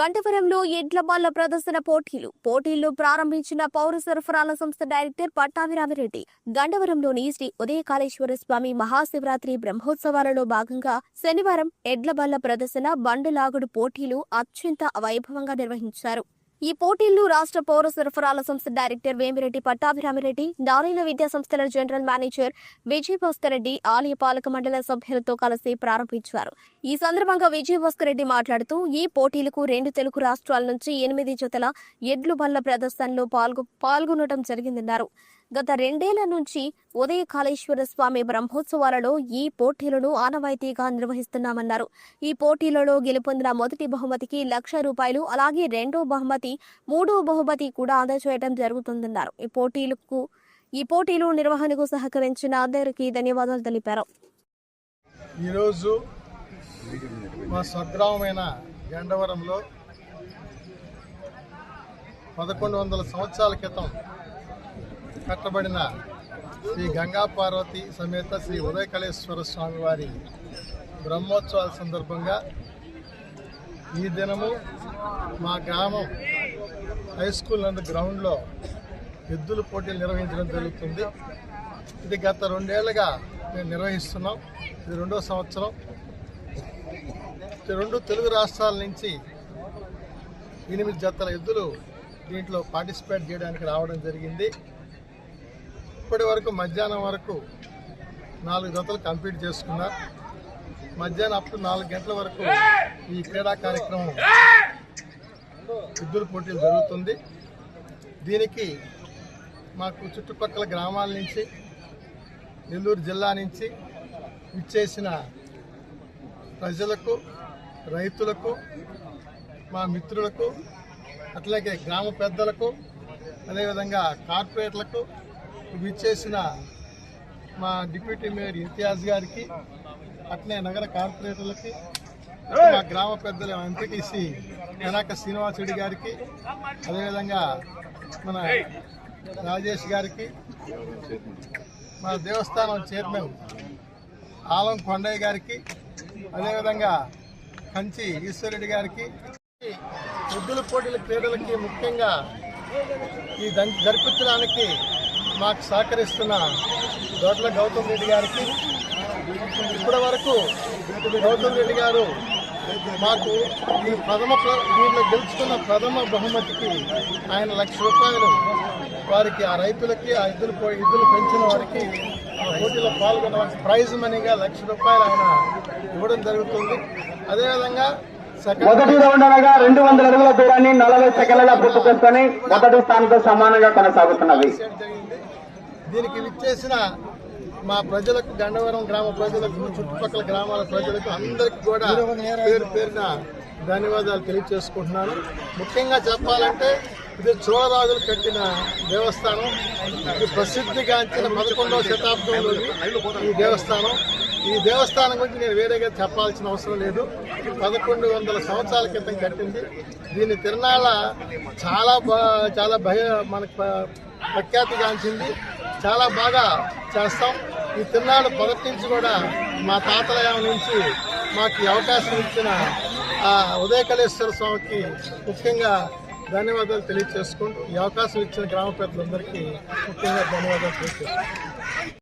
గంటవరంలో ఎడ్ల ప్రదర్శన పోటీలు. పోటీల్లో ప్రారంభించిన పౌర సరఫరాల సంస్థ డైరెక్టర్ పట్టాభిరామిరెడ్డి గండవరంలోని శ్రీ ఉదయకాళేశ్వర స్వామి మహాశివరాత్రి బ్రహ్మోత్సవాలలో భాగంగా శనివారం ఎడ్ల ప్రదర్శన బండులాగుడు పోటీలు అత్యంత వైభవంగా నిర్వహించారు. ఈ పోటీల్లో రాష్ట్ర పౌర సరఫరాల సంస్థ డైరెక్టర్ వేమిరెడ్డి పట్టాభిరామిరెడ్డి నారాయణ విద్యా సంస్థల జనరల్ మేనేజర్ విజయ్ భాస్కర్ రెడ్డి ఆలయ పాలక మండల సభ్యులతో కలిసి ప్రారంభించారు. ఈ సందర్భంగా విజయ్ భాస్కర్ రెడ్డి మాట్లాడుతూ ఈ పోటీలకు రెండు తెలుగు రాష్ట్రాల నుంచి ఎనిమిది జతల ఎడ్లు బల్ల ప్రదర్శనలో పాల్గొ పాల్గొనడం జరిగిందన్నారు. గత రెండేళ్ళ నుంచి ఉదయ కాళేశ్వర స్వామి బ్రహ్మోత్సవాలలో ఈ పోటీలను ఆనవాయితీగా నిర్వహిస్తున్నామన్నారు. ఈ పోటీలలో గెలుపొందిన మొదటి బహుమతికి లక్ష రూపాయలు అలాగే రెండో బహుమతి మూడో బహుమతి కూడా అందజేయడం జరుగుతుందన్నారు. ఈ పోటీలకు ఈ పోటీలు నిర్వహణకు సహకరించిన అందరికీ ధన్యవాదాలు తెలిపారు. ఈరోజు మా స్వగ్రామమైన గండవరంలో పదకొండు వందల సంవత్సరాల క్రితం కట్టబడిన శ్రీ గంగా పార్వతి సమేత శ్రీ ఉదయకళేశ్వర స్వామివారి బ్రహ్మోత్సవాల సందర్భంగా ఈ దినము మా గ్రామం హై స్కూల్ నందు గ్రౌండ్లో ఎద్దుల పోటీలు నిర్వహించడం జరుగుతుంది. ఇది గత రెండేళ్ళుగా మేము నిర్వహిస్తున్నాం. ఇది రెండో సంవత్సరం. రెండు తెలుగు రాష్ట్రాల నుంచి ఎనిమిది జతల ఎద్దులు దీంట్లో పార్టిసిపేట్ చేయడానికి రావడం జరిగింది. ఇప్పటి వరకు మధ్యాహ్నం వరకు నాలుగు జతలు కంప్లీట్ చేసుకున్నారు మధ్యాహ్నం అప్పుడు నాలుగు గంటల వరకు ఈ క్రీడా కార్యక్రమం ఎద్దుల పోటీలు జరుగుతుంది. దీనికి మాకు చుట్టుపక్కల గ్రామాల నుంచి నెల్లూరు జిల్లా నుంచి ఇచ్చేసిన ప్రజలకు రైతులకు మా మిత్రులకు అట్లాగే గ్రామ పెద్దలకు అదేవిధంగా కార్పొరేట్లకు విచ్చేసిన మా డిప్యూటీ మేయర్ ఇంతియాజ్ గారికి అట్లే నగర కార్పొరేటర్లకి మా గ్రామ పెద్దల ఎంపీటీసీ కనక శ్రీనివాసుడి గారికి అదేవిధంగా మన రాజేష్ గారికి మన దేవస్థానం చైర్మన్ ఆలం కొండయ్య గారికి అదేవిధంగా కంచి ఈశ్వరెడ్డి గారికి ఎద్దుల పోటీల క్రీడలకి ముఖ్యంగా ఈ దం- జరిపించడానికి మాకు సహకరిస్తున్న దొడ్ల గౌతమ్ రెడ్డి గారికి ఇప్పటి వరకు గౌతమ్ రెడ్డి గారు మాకు ఈ ప్రథమ ప్ర- దీంట్లో గెలుచుకున్న ప్రథమ బహుమతికి ఆయన లక్ష రూపాయలు వారికి ఆ రైతులకి ఆ ఇద్దరు ఇద్దరు పెంచిన వారికి ఆ పోటీలో పాల్గొన్న వారికి ప్రైజ్ మనీగా లక్ష రూపాయలు ఆయన ఇవ్వడం జరుగుతుంది. అదేవిధంగా మొదటి రౌండ్ అనగా రెండు వందల అడుగుల దూరాన్ని నలభై సెకండ్ల పూర్తి చేసుకొని మొదటి స్థానంతో సమానంగా కొనసాగుతున్నవి జరిగింది. దీనికి విచ్చేసిన మా ప్రజలకు గండవరం గ్రామ ప్రజలకు చుట్టుపక్కల గ్రామాల ప్రజలకు అందరికీ కూడా పేరు పేరున ధన్యవాదాలు తెలియజేసుకుంటున్నాను. ముఖ్యంగా చెప్పాలంటే ఇది చోళరాజులు కట్టిన దేవస్థానం ఇది ప్రసిద్ధిగాంచిన పదకొండవ శతాబ్దంలో ఈ దేవస్థానం. ఈ దేవస్థానం గురించి నేను వేరేగా చెప్పాల్సిన అవసరం లేదు. పదకొండు వందల సంవత్సరాల క్రితం కట్టింది. దీని తిరణాల చాలా చాలా భయ మనకు ప్రఖ్యాతిగాంచింది. చాలా బాగా చేస్తాం. ఈ తిరునాళ్ళు మొదటి నుంచి కూడా మా తాతలయం నుంచి మాకు అవకాశం ఇచ్చిన ఆ ఉదయకళేశ్వర స్వామికి ముఖ్యంగా ధన్యవాదాలు తెలియజేసుకుంటూ ఈ అవకాశం ఇచ్చిన గ్రామ పెద్దలందరికీ ముఖ్యంగా ధన్యవాదాలు తెలియజేసుకుంటాం